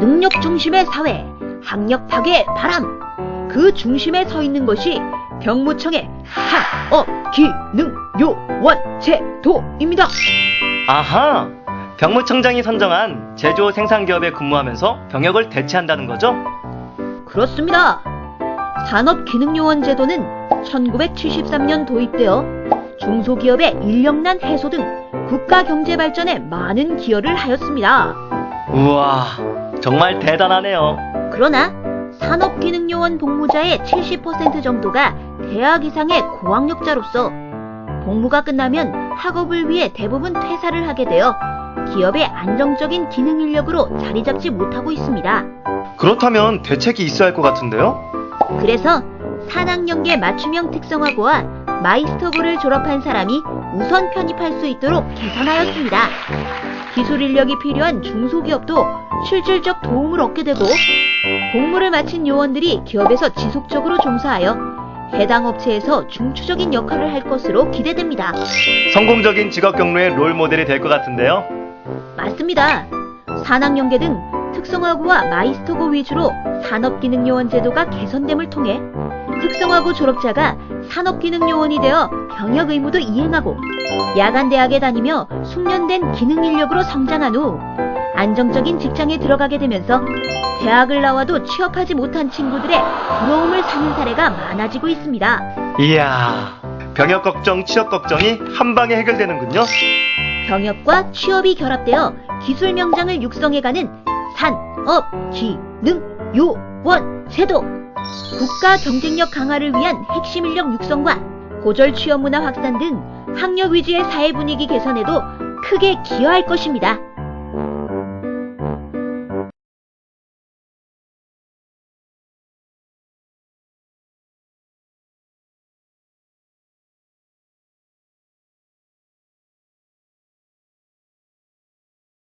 능력 중심의 사회, 학력 파괴 바람. 그 중심에 서 있는 것이 병무청의 산업 기능 요원 제도입니다. 아하! 병무청장이 선정한 제조 생산 기업에 근무하면서 병역을 대체한다는 거죠? 그렇습니다. 산업 기능 요원 제도는 1973년 도입되어 중소기업의 인력난 해소 등 국가 경제 발전에 많은 기여를 하였습니다. 우와, 정말 대단하네요. 그러나 산업기능요원 복무자의 70% 정도가 대학 이상의 고학력자로서 복무가 끝나면 학업을 위해 대부분 퇴사를 하게 되어 기업의 안정적인 기능 인력으로 자리 잡지 못하고 있습니다. 그렇다면 대책이 있어야 할 것 같은데요? 그래서 산학연계 맞춤형 특성화고와 마이스터고를 졸업한 사람이 우선 편입할 수 있도록 개선하였습니다. 기술 인력이 필요한 중소기업도 실질적 도움을 얻게 되고 복무를 마친 요원들이 기업에서 지속적으로 종사하여 해당 업체에서 중추적인 역할을 할 것으로 기대됩니다. 성공적인 직업 경로의 롤 모델이 될 것 같은데요? 맞습니다. 산학연계 등 특성화고와 마이스터고 위주로 산업기능요원 제도가 개선됨을 통해 특성화고 졸업자가 산업기능요원이 되어 병역 의무도 이행하고 야간대학에 다니며 숙련된 기능 인력으로 성장한 후 안정적인 직장에 들어가게 되면서 대학을 나와도 취업하지 못한 친구들의 부러움을 사는 사례가 많아지고 있습니다. 이야, 병역 걱정, 취업 걱정이 한 방에 해결되는군요. 병역과 취업이 결합되어 기술 명장을 육성해가는 산 업 기 능 요 원 제도 국가 경쟁력 강화를 위한 핵심 인력 육성과 고졸 취업 문화 확산 등 학력 위주의 사회 분위기 개선에도 크게 기여할 것입니다.